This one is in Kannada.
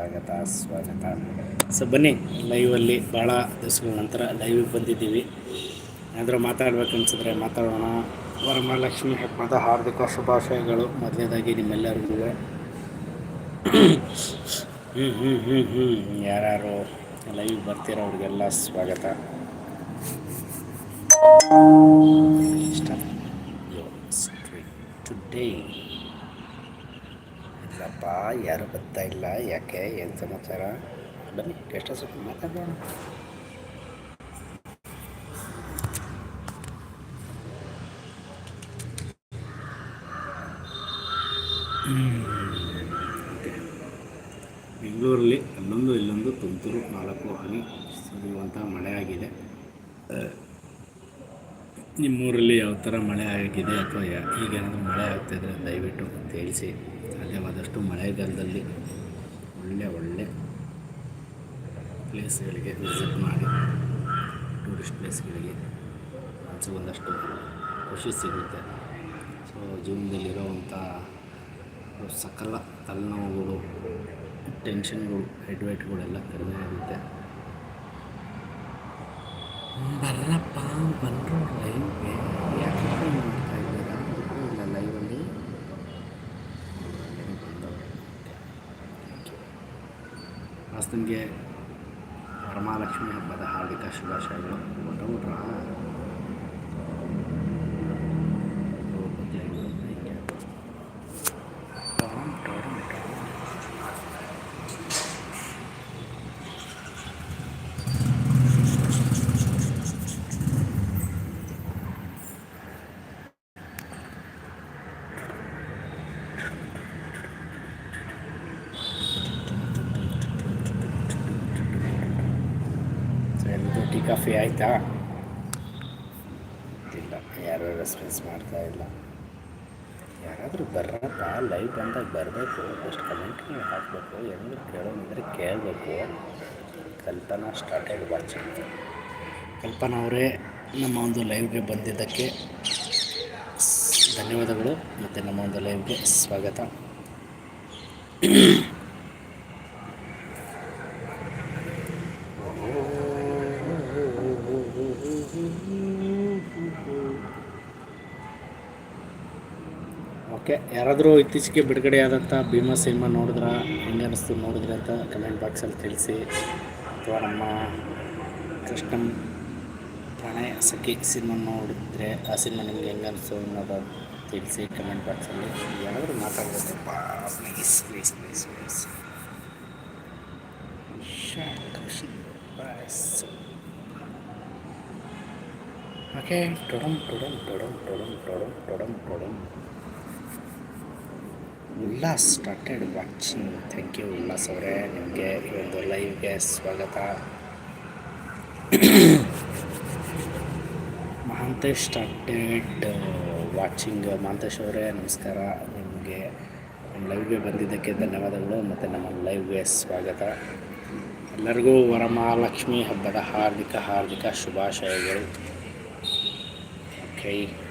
ಸ್ವಾಗತ ಸ್ವಾಗತ. ಸೊ ಬನ್ನಿ ಲೈವಲ್ಲಿ ಭಾಳ ದಿವಸಗಳ ನಂತರ ಲೈವಿಗೆ ಬಂದಿದ್ದೀವಿ. ಏನಾದರೂ ಮಾತಾಡ್ಬೇಕು ಅನ್ಸಿದ್ರೆ ಮಾತಾಡೋಣ. ವರಮಹಾಲಕ್ಷ್ಮಿ ಹಬ್ಬದ ಹಾರ್ದಿಕ ಶುಭಾಶಯಗಳು ಮೊದಲನೇದಾಗಿ ನಿಮ್ಮೆಲ್ಲರಿಗೂ. ಹ್ಞೂ ಹ್ಞೂ ಹ್ಞೂ ಹ್ಞೂ ಯಾರ್ಯಾರು ಲೈವ್ ಬರ್ತೀರೋ ಅವ್ರಿಗೆಲ್ಲ ಸ್ವಾಗತ. ಇಲ್ಲಪ್ಪ, ಯಾರು ಬರ್ತಾ ಇಲ್ಲ, ಯಾಕೆ, ಏನು ಸಮಾಚಾರ? ಬನ್ನಿ ಎಷ್ಟು ಸ್ವಲ್ಪ ಮಾತಾಡೋಣ ಬೆಂಗಳೂರಲ್ಲಿ ಅಲ್ಲೊಂದು ಇಲ್ಲೊಂದು ತುಂತುರು ನಾಲ್ಕು, ಹನಿ ಸುರಿಯುವಂಥ ಮಳೆ ಆಗಿದೆ. ನಿಮ್ಮೂರಲ್ಲಿ ಯಾವ ಥರ ಮಳೆ ಆಗಿದೆ ಅಥವಾ ಈಗೇನಾದರೂ ಮಳೆ ಆಗ್ತಾಯಿದ್ರೆ ದಯವಿಟ್ಟು ತಿಳಿಸಿ. ಸಾಧ್ಯವಾದಷ್ಟು ಮಳೆಗಾಲದಲ್ಲಿ ಒಳ್ಳೆ ಒಳ್ಳೆ ಪ್ಲೇಸ್ಗಳಿಗೆ ವಿಸಿಟ್ ಮಾಡಿ. ಟೂರಿಸ್ಟ್ ಪ್ಲೇಸ್ಗಳಿಗೆ ಮನಸ್ಸಿಗೆ ಒಂದಷ್ಟು ಖುಷಿ ಸಿಗುತ್ತೆ. ಸೊ, ಜೀವನದಲ್ಲಿರೋವಂಥ ಸಕಲ ತಲೆನೋವುಗಳು, ಟೆನ್ಷನ್ಗಳು, ಹೆಡ್ ವೇಟ್ಗಳೆಲ್ಲ ಕಡಿಮೆ ಆಗುತ್ತೆ ಬರ್ರಪ್ಪ ಬಂದರು ಲೈವ್ಗೆ ಯಾಕೆ ಮಾಡ್ತಾ ಇದ್ದೀರಾ ಇಲ್ಲ ಲೈವಲ್ಲಿ ವಾಸ್ತನಿಗೆ ವರಮಹಾಲಕ್ಷ್ಮಿ ಹಬ್ಬದ ಹಾರ್ದಿಕ ಶುಭಾಶಯಗಳು. ಹೊರಬಿಟ್ರಾ ಕಾಫಿ ಆಯಿತಾ? ಇಲ್ಲ ಯಾರೂ ರೆಸ್ಪಾನ್ಸ್ ಮಾಡ್ತಾ ಇಲ್ಲ. ಯಾರಾದರೂ ಬರ್ರಪ್ಪ ಲೈವ್ ಬಂದಾಗ ಬರಬೇಕು ಎಷ್ಟು ನೀವು ಹಾಕಬೇಕು, ಏನಾದರೂ ಕೇಳೋದಿದ್ರೆ ಕೇಳಬೇಕು. ಕಲ್ಪನಾ ಸ್ಟಾರ್ಟೆಡ್ ವಾಚಿಂಗ್ ಕಲ್ಪನಾ ಅವರೇ ನಮ್ಮ ಒಂದು ಲೈವ್ಗೆ ಬಂದಿದ್ದಕ್ಕೆ ಧನ್ಯವಾದಗಳು, ಮತ್ತು ನಮ್ಮ ಒಂದು ಲೈವ್ಗೆ ಸ್ವಾಗತ. ಓಕೆ, ಯಾರಾದರೂ ಇತ್ತೀಚೆಗೆ ಬಿಡುಗಡೆಯಾದಂಥ ಭೀಮಾ ಸಿನಿಮಾ ನೋಡಿದ್ರ? ಹೆಂಗೆ ಅನ್ನಿಸ್ತು ನೋಡಿದ್ರೆ ಅಂತ ಕಮೆಂಟ್ ಬಾಕ್ಸಲ್ಲಿ ತಿಳಿಸಿ. ಅಥವಾ ನಮ್ಮ ಕೃಷ್ಣಂ ಪ್ರಣಯ ಸಖಿ ಸಿನಿಮಾ ನೋಡಿದ್ರೆ ಆ ಸಿನಿಮಾ ನಿಮ್ಗೆ ಹೆಂಗೆ ಅನಿಸ್ತು ಅನ್ನೋದು ತಿಳಿಸಿ ಕಮೆಂಟ್ ಬಾಕ್ಸಲ್ಲಿ ಯಾರಾದರೂ ಮಾತಾಡ್ಬೇಕಪ್ಪ please please please please okay ಟೊಡಮ್ ಟೊಡಮ್ ಟೊಡಮ್ ಟೊಡಮ್ ಟೊಡಮ್ ಟೊಡಮ್ ಟೊಡಮ್ Ullas started watching thank you Ullas ಅವರೇ, ನಿಮಗೆ ಈ ಒಂದು ಲೈವ್ಗೆ ಸ್ವಾಗತ. Mahantesh started watching. ಮಹಾಂತೇಶ್ ಅವರೇ, ನಮಸ್ಕಾರ. ನಿಮಗೆ ನಮ್ಮ ಲೈವ್ಗೆ ಬಂದಿದ್ದಕ್ಕೆ ಧನ್ಯವಾದಗಳು ಮತ್ತು ನಮ್ಮ ಲೈವ್ಗೆ ಸ್ವಾಗತ. ಎಲ್ಲರಿಗೂ ವರಮಹಾಲಕ್ಷ್ಮಿ ಹಬ್ಬದ ಹಾರ್ದಿಕ ಹಾರ್ದಿಕ ಶುಭಾಶಯಗಳು. ಓಕೆ.